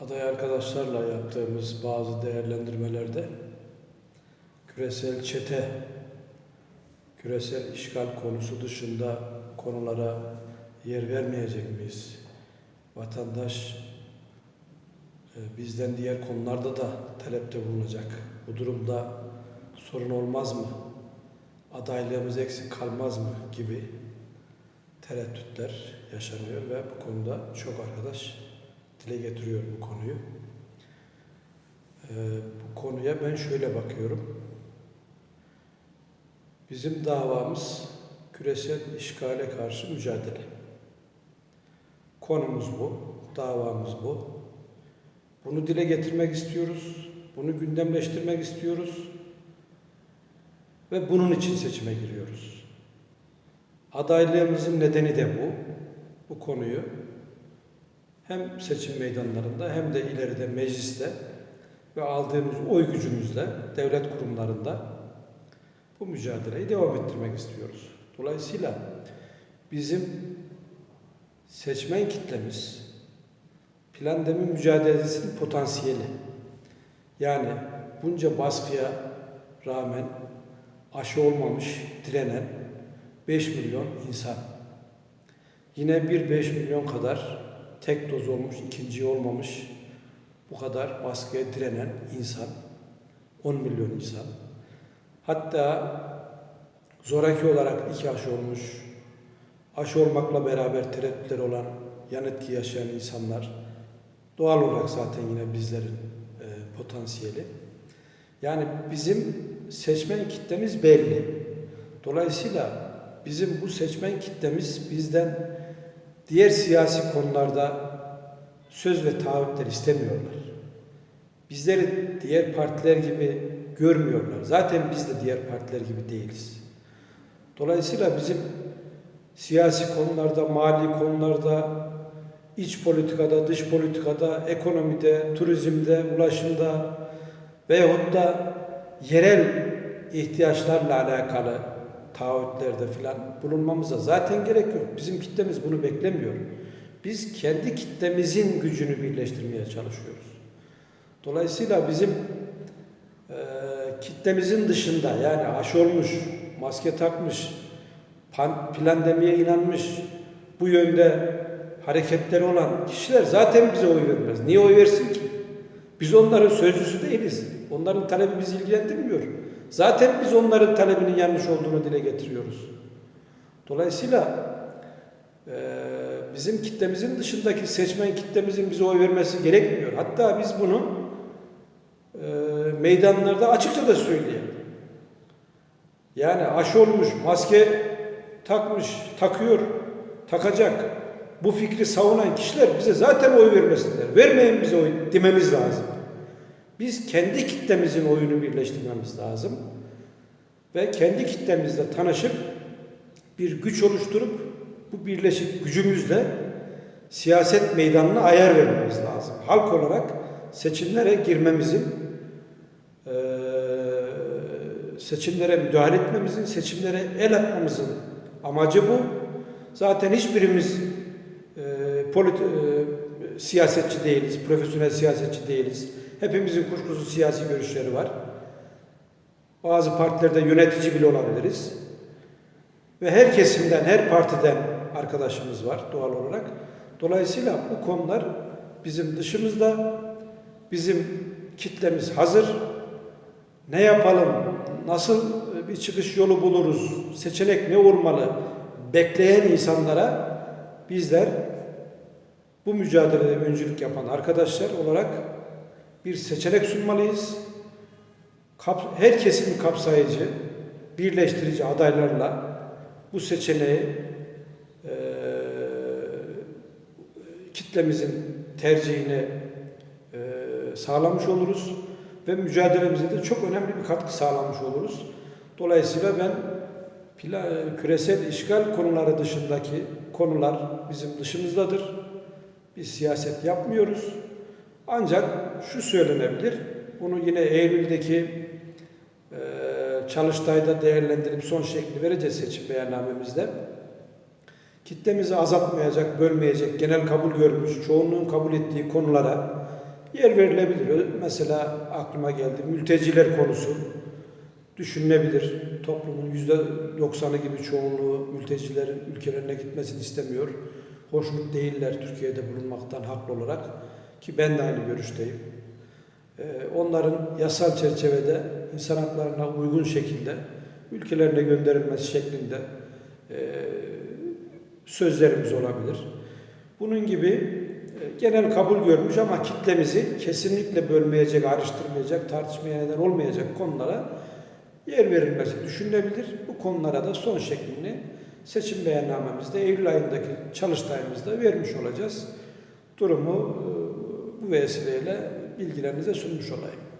aday arkadaşlarla yaptığımız bazı değerlendirmelerde küresel çete, küresel işgal konusu dışında konulara yer vermeyecek miyiz? Vatandaş e, bizden diğer konularda da talepte bulunacak. Bu durumda sorun olmaz mı? Adaylığımız eksik kalmaz mı? gibi tereddütler yaşanıyor ve bu konuda çok arkadaş dile getiriyor bu konuyu. Ee, bu konuya ben şöyle bakıyorum. Bizim davamız küresel işgale karşı mücadele. Konumuz bu, davamız bu. Bunu dile getirmek istiyoruz, bunu gündemleştirmek istiyoruz ve bunun için seçime giriyoruz. Adaylığımızın nedeni de bu. Bu konuyu hem seçim meydanlarında hem de ileride mecliste ve aldığımız oy gücümüzle devlet kurumlarında bu mücadeleyi devam ettirmek istiyoruz. Dolayısıyla bizim seçmen kitlemiz plandemi mücadelesinin potansiyeli. Yani bunca baskıya rağmen aşı olmamış, direnen 5 milyon insan. Yine bir 5 milyon kadar tek doz olmuş, ikinci olmamış bu kadar baskıya direnen insan. 10 milyon insan. Hatta zoraki olarak iki aşı olmuş, aşı olmakla beraber tereddütleri olan yan etki yaşayan insanlar doğal olarak zaten yine bizlerin e, potansiyeli. Yani bizim seçmen kitlemiz belli. Dolayısıyla bizim bu seçmen kitlemiz bizden diğer siyasi konularda söz ve taahhütler istemiyorlar. Bizleri diğer partiler gibi görmüyorlar. Zaten biz de diğer partiler gibi değiliz. Dolayısıyla bizim siyasi konularda, mali konularda, iç politikada, dış politikada, ekonomide, turizmde, ulaşımda veyahut da yerel ihtiyaçlarla alakalı taahhütlerde filan bulunmamıza zaten gerek yok. Bizim kitlemiz bunu beklemiyor. Biz kendi kitlemizin gücünü birleştirmeye çalışıyoruz. Dolayısıyla bizim e, kitlemizin dışında yani aşı olmuş, maske takmış, pan, plandemiye inanmış, bu yönde hareketleri olan kişiler zaten bize oy vermez. Niye oy versin ki? Biz onların sözcüsü değiliz. Onların talebi bizi ilgilendirmiyor. Zaten biz onların talebinin yanlış olduğunu dile getiriyoruz. Dolayısıyla e, bizim kitlemizin dışındaki seçmen kitlemizin bize oy vermesi gerekmiyor. Hatta biz bunu e, meydanlarda açıkça da söyleyelim. Yani aşı olmuş, maske takmış, takıyor, takacak. Bu fikri savunan kişiler bize zaten oy vermesinler. Vermeyin bize oy dememiz lazım. Biz kendi kitlemizin oyunu birleştirmemiz lazım. Ve kendi kitlemizle tanışıp bir güç oluşturup bu birleşik gücümüzle siyaset meydanına ayar vermemiz lazım. Halk olarak seçimlere girmemizin, seçimlere müdahale etmemizin, seçimlere el atmamızın amacı bu. Zaten hiçbirimiz eee, siyasetçi değiliz, profesyonel siyasetçi değiliz. Hepimizin kuşkusuz siyasi görüşleri var. Bazı partilerde yönetici bile olabiliriz. Ve her kesimden, her partiden arkadaşımız var doğal olarak. Dolayısıyla bu konular bizim dışımızda, bizim kitlemiz hazır. Ne yapalım, nasıl bir çıkış yolu buluruz, seçenek ne olmalı bekleyen insanlara bizler bu mücadelede öncülük yapan arkadaşlar olarak bir seçenek sunmalıyız. Her kesimi kapsayıcı, birleştirici adaylarla bu seçeneği e, kitlemizin tercihine e, sağlamış oluruz ve mücadelemize de çok önemli bir katkı sağlamış oluruz. Dolayısıyla ben küresel işgal konuları dışındaki konular bizim dışımızdadır. Biz siyaset yapmıyoruz. Ancak şu söylenebilir, bunu yine Eylül'deki e, Çalıştay'da değerlendirip son şekli vereceğiz seçim beyannamemizde. Kitlemizi azaltmayacak, bölmeyecek, genel kabul görmüş, çoğunluğun kabul ettiği konulara yer verilebilir. Mesela aklıma geldi mülteciler konusu düşünülebilir. Toplumun yüzde doksanı gibi çoğunluğu mültecilerin ülkelerine gitmesini istemiyor. Hoşnut değiller Türkiye'de bulunmaktan haklı olarak ki ben de aynı görüşteyim. Ee, Onların yasal çerçevede insan haklarına uygun şekilde ülkelerine gönderilmesi şeklinde e, sözlerimiz olabilir. Bunun gibi e, genel kabul görmüş ama kitlemizi kesinlikle bölmeyecek, ayrıştırmayacak, tartışmaya neden olmayacak konulara yer verilmesi düşünülebilir. Bu konulara da son şeklini seçim beyannamemizde Eylül ayındaki çalıştayımızda vermiş olacağız. Durumu e, bu vesileyle bilgilerinize sunmuş olayım.